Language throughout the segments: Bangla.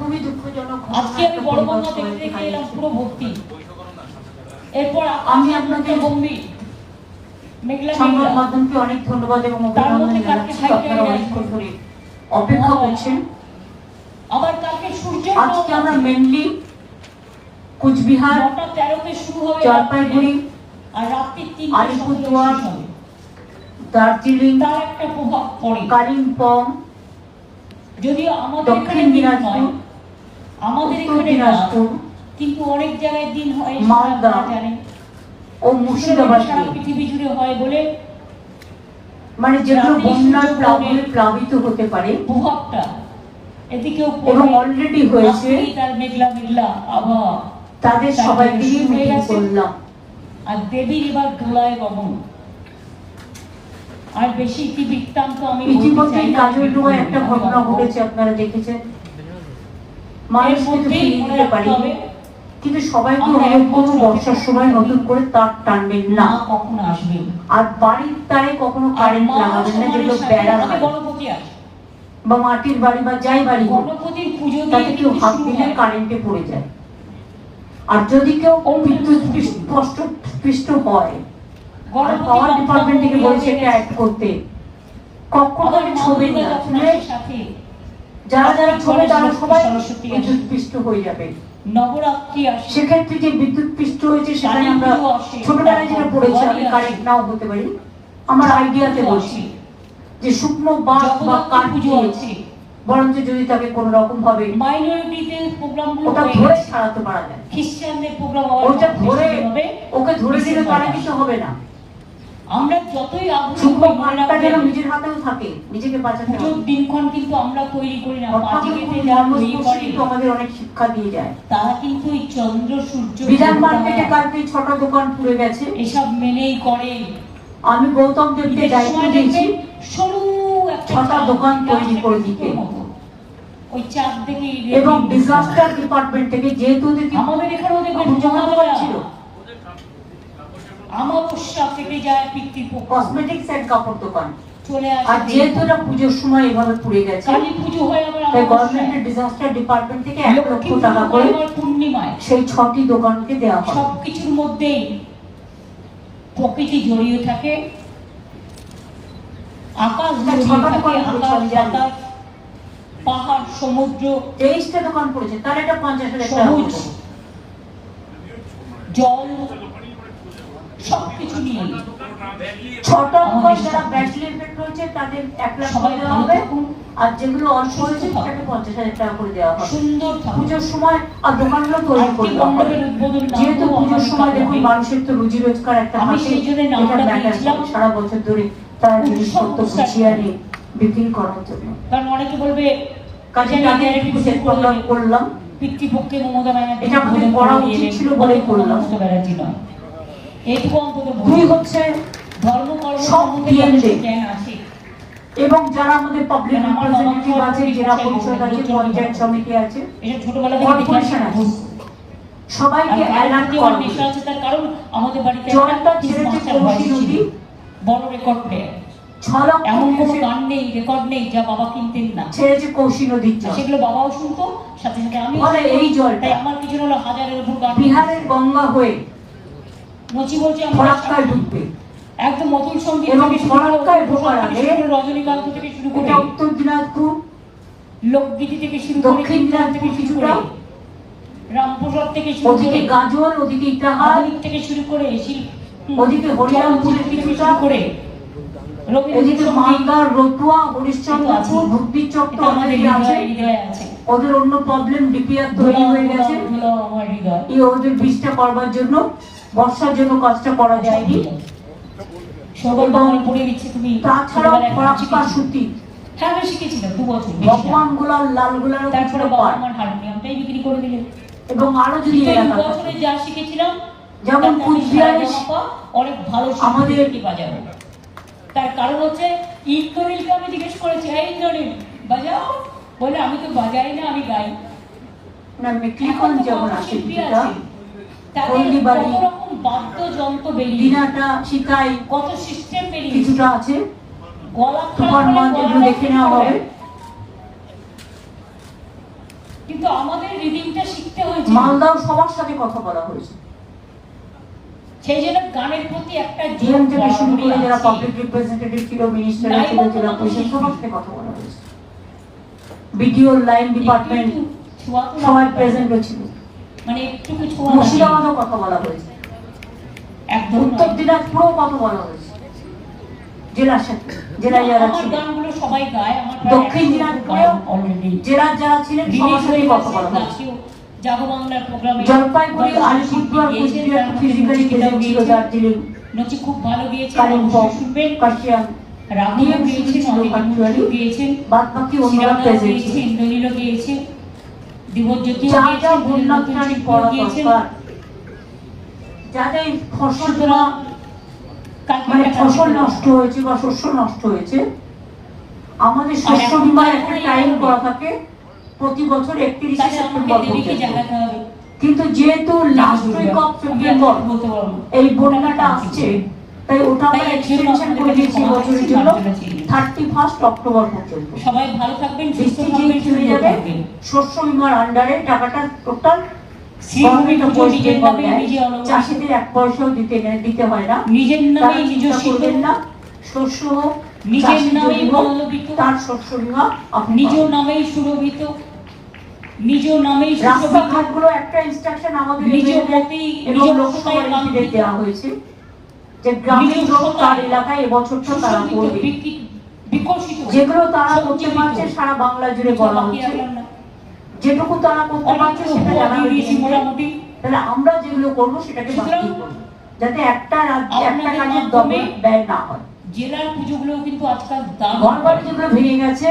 খুবই দুঃখজনক আজকে আমি বড় সবাই দেখতে দেখে এলাম পুরো ভর্তি এরপর আমি আপনাকে- মেঘলা সংবাদ মাধ্যমকে অনেক ধন্যবাদ এবং অভিনন্দন জানাচ্ছি। আপনারা অনেকক্ষণ ধরে অপেক্ষা করছেন। আবার কালকে সূর্য আজকে আমরা মেনলি কুচবিহার তেরোতে শুরু জলপাইগুড়ি আর রাত্রি তিনটে আলিপুরদুয়ার, দার্জিলিং তার একটা প্রভাব কালিম্পং দক্ষিণ দিনাজপুর, আমাদের এখানে কিন্তু অনেক জায়গায় দিন হয় মালদা, জানেন ও মুর্শিদাবাদ সারা পৃথিবী জুড়ে হয় বলে মানে যেগুলো বন্যার প্লাবনে প্লাবিত হতে পারে। এদিকেও এবং অলরেডি হয়েছে। তার মেঘলা মেঘলা আবহাওয়া। তাদের হয়ে মিটিং করলাম। আর দেবীর এবার ধুলায় গমন। আর বেশি কি বৃত্তান্ত আমি ইতিমধ্যে কাজল একটা ঘটনা ঘটেছে আপনারা দেখেছেন। এর মধ্যেই ফিরিয়ে দিতে রাখতে পারি কিন্তু সবাইকে আমরা অনুরোধ এক করব বছর বর্ষার সময় নতুন করে তার টানবেন না। না কখনো আসবে আর বাড়ির তারে কখনো কারেন্ট লাগাবেন না যেগুলো বেড়া হয়। বা মাটির বাড়ি বা যাই বাড়ি গণপতির পুজো তাতে কেউ হাত দিলে কারেন্টে পড়ে যায়। আর যদি কেউ বিদ্যুৎ স্পষ্ট স্পৃষ্ট হয় আর পাওয়ার ডিপার্টমেন্ট থেকে বলছে এটা অ্যাড করতে। কখনো না যখন শুনে আসে সাথে যারা যারা ছবে তারা সবাই বিদ্যুৎ পৃষ্ট হয়ে যাবে। নবরাত্রি আসে সেক্ষেত্রে যে বিদ্যুৎ পৃষ্ঠ হয়েছে সেখানে আমরা ছোটবেলায় যেটা পড়েছি আমি কারেন্ট নাও হতে পারি। আমার আইডিয়াতে বলছি যে শুকনো বাঁশ বা কাঠ পুজো বরঞ্চ যদি তাকে কোন রকম ভাবে মাইনরিটিতে প্রোগ্রামগুলো ওটা ধরে। সারাতে পারা যায়। খ্রিস্টানদের প্রোগ্রাম ওটা ধরে ওকে ধরে দিলে তারা কিছু হবে না। আমরা যতই আগ্রহী নিজের হাতেও থাকে নিজেকে বাঁচাতে দিনক্ষণ কিন্তু আমরা তৈরি করি না আমাদের অনেক শিক্ষা দিয়ে যায়। তারা কিন্তু ওই চন্দ্র সূর্য বিধান মার্কেটে কালকে ছটা দোকান পুড়ে গেছে। এসব মেনেই করে। আমি গৌতম দেবকে দায়িত্ব দিয়েছি। সরু একটা ছটা দোকান তৈরি করে দিতে। ওই চাঁদ দেখে এবং ডিজাস্টার ডিপার্টমেন্ট থেকে যেহেতু আমাদের এখানেও দেখবেন ছিল। আমাবস্যা থেকে যায় পিতৃপক্ষ কসমেটিক্স এন্ড কাপড় দোকান। চলে আর যেহেতু এটা পুজোর সময় এভাবে পুড়ে গেছে কালী পুজো হয় আবার তাই গভর্নমেন্টের ডিজাস্টার ডিপার্টমেন্ট থেকে এক লক্ষ টাকা করে পূর্ণিমায়। সেই ছটি দোকানকে দেওয়া হয়। সবকিছুর মধ্যেই প্রকৃতি জড়িয়ে থাকে। আকাশ পাহাড় সমুদ্র। তেইশটা দোকান পড়েছে তার এটা পঞ্চাশ হাজার। জল ছটা যারা ব্যাটারি এফেক্ট হয়েছে তাদের এক লাখ করে দেওয়া হবে। আর যেগুলো অল্প হয়েছে। তাকে পঞ্চাশ হাজার টাকা করে দেওয়া হবে। সুন্দর পুজোর সময় আর দোকানগুলো তৈরি করে দেওয়া হবে। যেহেতু পুজোর সময় দেখুন মানুষের তো রুজি রোজগার একটা এটা। করে। সারা বছর ধরে তারা জিনিসপত্র গুছিয়ে আনে বিক্রি করার জন্য। কারণ অনেকে বলবে কাজে তাদের একটু set করলাম পিতৃপক্ষে মমতা ব্যানার্জি এটা আমাদের করা উচিত ছিল বলে করলাম। এইটুকু অন্তত দুই হচ্ছে এবং যারা আমাদের পাবলিক রিপ্রেজেন্টেটিভ আছে জেলা পরিষদ আছে পঞ্চায়েত সমিতি আছে দেখে আছে। সবাইকে অ্যালার্ট করা আছে তার কারণ আমাদের বাড়িতে জলটা একটা ছেড়েছে কৌশি নদী। বড় রেকর্ড প্লেয়ার ছ লক্ষ এমন কোনো গান নেই রেকর্ড নেই যা বাবা কিনতেন না। ছেড়েছে কৌশি নদীর জল। সেগুলো বাবাও শুনতো সাথে সাথে আমি ফলে এই জলটা তাই আমার কিছু হলো হাজারের উপর গান। বিহারের গঙ্গা হয়ে নচি বলছে আমরা ঢুকবে একদম অতুল সংগীত এবং থেকে শুরু ফরাক্কায় ঢোকার আগে রজনীকান্ত থেকে শুরু করে উত্তর দিনাজপুর লোকগীতি থেকে শুরু করে দক্ষিণ থেকে শুরু করে রামপ্রসাদ থেকে শুরু ওদিকে করে গাজল ওদিকে থেকে শুরু করে ওদিকে হরিরামপুরের কিছুটা, করে রবীন্দ্রসঙ্গীত মালদার রতুয়া হরিশ্চন্দ্রপুর। চক্র আমাদের আছে। ওদের অন্য প্রবলেম ডিপিআর তৈরি হয়ে গেছে। এই ওদের বীজটা করবার জন্য বর্ষার জন্য কাজটা করা যায়নি। সৌগত এবং পড়ে দিচ্ছে তুমি তাছাড়াও ফরাক্কা সুতি। হ্যাঁ আমি শিখেছিলাম দু বছর ভগবান গোলাল লাল গোলাল তারপরে বাবা আমার হারমোনিয়ামটাই বিক্রি করে দিলেন এবং আরও যদি দু বছরে যা শিখেছিলাম যেমন কুচবিহারে অনেক ভালো আমাদের- আমাদের বাজাবো। তার কারণ হচ্ছে ইন্দ্রনীলকে আমি জিজ্ঞেস করেছি হ্যাঁ ইন্দ্রনীল বাজাও? বলে আমি তো বাজাই না আমি গাই। না যেমন আছে শিল্পী আছে তাদের কত রকম বাদ্যযন্ত্র বেরিয়ে দিনাটা শিকাই কত সিস্টেম বেরিয়ে কিছুটা আছে। গলা খারাপ তুফান হলে বাঁধ এগুলো দেখে নেওয়া হবে। কিন্তু কিন্তু আমাদের রিদিংটা শিখতে হয়েছে। মালদাও সবার সাথে কথা বলা হয়েছে। সেই জন্য গানের প্রতি একটা ডিএম থেকে শুরু করে যারা পাবলিক রিপ্রেজেন্টেটিভ ছিল মিনিস্টার ছিল জেলা কথা পরিষদ সবার সাথে কথা বলা হয়েছে। বিডিও লাইন ডিপার্টমেন্ট একটু সবাই ছিল। মানে ছোঁয়া মুর্শিদাবাদও কথা বলা হয়েছে। উত্তর। দিনাজপুরেও কথা বলা হয়েছে? সাথে জেলায় যারা ছিল। সবাই গায় দক্ষিণ 100 দিনাজপুরেও জেলার যারা ছিলেন সবার সাথে কথা বলা হয়েছে? জলপাইগুড়ি আলিপুরদুয়ার কুচবিহার ফিজিক্যালি প্রেজেন্ট ছিল দার্জিলিং নচি খুব ভালো গিয়েছেন কালিম্পং কাশিয়াং রাঘব গিয়েছেন ছিল গিয়েছেন। বাদ বাকি অন্যরা প্রেজেন্ট গিয়েছে ছিল। ইন্দ্রনীলও গিয়েছে দিবজ্যোতিও যা যা গিয়েছেন বন্যা নতুন ত্রাণী শিল্পীও পড়া দরকার যাদের মানে ফসল নষ্ট হয়েছে বা শস্য নষ্ট হয়েছে আমাদের শস্য বিমার একটা টাইম করা থাকে প্রতি বছর একত্রিশে সেপ্টেম্বর কিন্তু যেহেতু লাস্ট উইক অফ সেপ্টেম্বর। এই বন্যাটা আসছে তাই ওটা আমরা এক্সটেনশন করে দিয়েছি বছরের জন্য। থার্টি ফার্স্ট অক্টোবর পর্যন্ত। সবাই ভালো থাকবেন সুস্থ থাকবেন শস্য বিমার আন্ডারে টাকাটা টোটাল শ্রীভূমি নিজের নামে নিজে চাষিদের এক পয়সাও দিতে দিতে হয় না। নিজের নামে চিন্তা করবেন না। শস্য নিজের চাষির নামেই জমি হোক, পল্লবিত তার শস্য বিমা নিজ নামেই সুরভিত। নিজ নামেই রাস্তাঘাটগুলো একটা ইনস্ট্রাকশন আমাদের নিজ মতেই নিজ লোকসভা মতায় এমপিদের কাঙ্ক্ষিত। দেওয়া হয়েছে যে গ্রামীণ লোক তার এলাকায় এবছরটা তারা করবে। বিকশিত। যেগুলো তারা করতে পারছে সারা বাংলা জুড়ে বলা হচ্ছে। যেটুকু তারা করতে পারছে সেটা। মোটামুটি। তাহলে আমরা যেগুলো করব সেটাকে যাতে একটা রাজ্য একটা কাজের ডবল ব্যয় না হয়। জেলার পুজোগুলো কিন্তু আজকাল ঘর বাড়ি যেগুলো ভেঙে গেছে।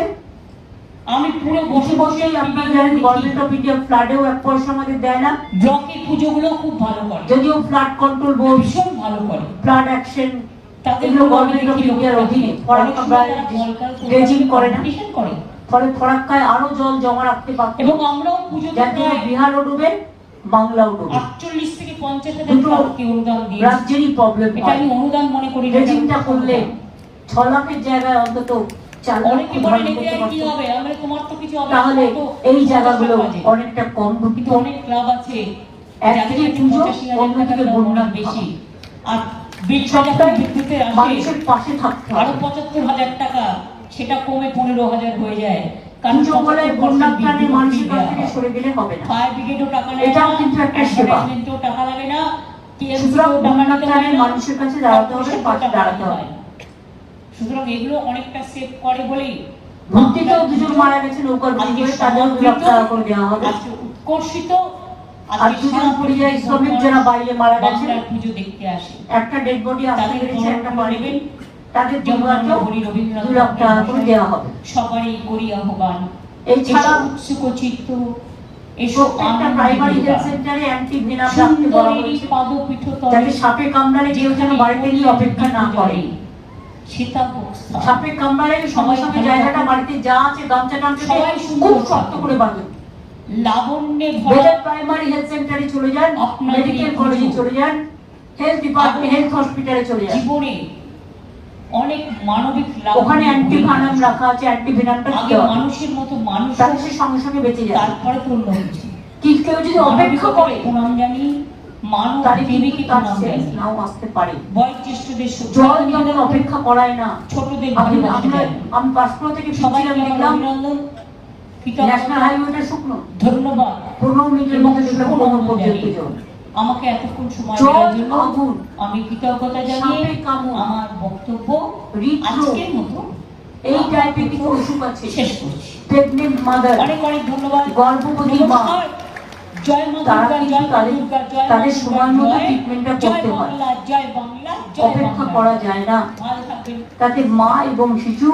আমি পুরো বসে বসে আপনারা জানেন গভর্নমেন্ট অফ ইন্ডিয়া ফ্লাডেও এক পয়সা আমাদের দেয় না। ব্লকের পুজোগুলো খুব ভালো করে। যদিও ফ্লাড কন্ট্রোল বোর্ড ভীষণ ভালো করে। ফ্লাড অ্যাকশন তাদের গভর্নমেন্ট অফ ইন্ডিয়ার অধীনে। ড্রেজিং করে না। করে। ফলে ফরাক্কায় আরও জল জমা রাখতে পারত। এবং আমরাও পুজোতে যার বিহারও ডুবে বাংলাও ডুবে। আটচল্লিশ থেকে পঞ্চাশ হাজার অনুদান দিয়েছি? রাজ্যেরই প্রবলেম এটা আমি অনুদান মনে করি এটা করলে ছ লাখের জায়গায় অন্তত তাহলে এই জায়গাগুলো অনেকটা কম কিন্তু অনেক ক্লাব আছে একদিকে পুজো, অন্যদিকে বন্যা বেশি। আর বিদ্যুতের মানুষের পাশে থাকতে আরও পঁচাত্তর হাজার টাকা সেটা কমে পনেরো হাজার হয়ে যায়। পুজো বলে 75% বন্যা ত্রাণে বিদ্যুৎ মানুষের কাছ থেকে সরে দিলে হবে না। ফায়ার ব্রিগেডও টাকা নেয় এটাও কিন্তু একটা সেবা। advertisement-এও টাকা লাগে না সুতরাং তেও টাকা বন্যা নিতে ত্রাণে না, মানুষের কাছে দাঁড়াতে হবে পাশে দাঁড়াতে হয় সুতরাং এগুলো অনেকটা সেভ করে বলেই ভর্তিতেও দুজন মারা গেছে নৌকার আজকে বিনিময়ে তাদেরও দু লাখ টাকা করে দেওয়া হবে। উৎকর্ষিত আর দুজন পরিযায়ী শ্রমিক যারা বাইরে মারা গেছে পুজো দেখতে আসে। একটা ডেড বডি আসতে একটা। তাদের রবীন্দ্রনাথ দু লাখ টাকা করে দেওয়া হবে। সবারই করি আহ্বান। এছাড়া এসো উৎসুক চিত্ত প্রত্যেকটা প্রাইমারি হেলথ সেন্টারে অ্যান্টি ভেনাম রাখতে বলা হয়েছে। যাতে সাপে কামড়ালে কেউ যেন বাড়িতে গিয়ে অপেক্ষা না করে। সাপে কামড়ালে সঙ্গে সঙ্গে জায়গাটা বাড়িতে যা আছে গামছা টামছা দিয়ে সবাই সুন্দর। খুব শক্ত করে বাঁধুন। লাবণ্যে ভরা প্রাইমারি হেলথ সেন্টারে চলে যান মেডিকেল কলেজে চলে যান হেলথ ডিপার্টমেন্ট হেলথ হসপিটালে চলে যান। জীবনে অনেক মানবিক ওখানে অ্যান্টি ভেনাম রাখা আছে অ্যান্টি ভেনামটা আগে মানুষের মতো মানুষ সে সঙ্গে সঙ্গে বেঁচে যাবে তারপরে পূর্ণ হচ্ছে কি কেউ যদি অপেক্ষা করে প্রণাম জানি মানব দেবীকে তার প্রণাম শেষ জানি। নাও আসতে পারে। বয়োজ্যেষ্ঠদের জল যেমন অপেক্ষা করায় না। ছোটদের আমরা আমি পাঁচপুর থেকে সবাই দেখলাম। ন্যাশনাল হাইওয়েটা শুকনো। ধন্যবাদ। পনেরো মিনিটের মধ্যে দেখলাম শুভ কোনো পর্যন্ত জানি। জল। আমাকে এতক্ষণ সময় দেওয়ার জন্য আমি কৃতজ্ঞতা জানিয়ে আমার বক্তব্য আজকের মতো এই টাইপের কিছু অসুখ আছে। শেষ করছি। প্রেগনেন্ট মাদার অনেক অনেক ধন্যবাদ। গর্ভবতী মা। জয় মা দুর্গা জয় মা দুর্গা তাদের সময় মতো ট্রিটমেন্টটা করতে হয়। জয় বাংলা অপেক্ষা করা যায় না। তাতে মা এবং শিশু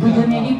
দুজনেরই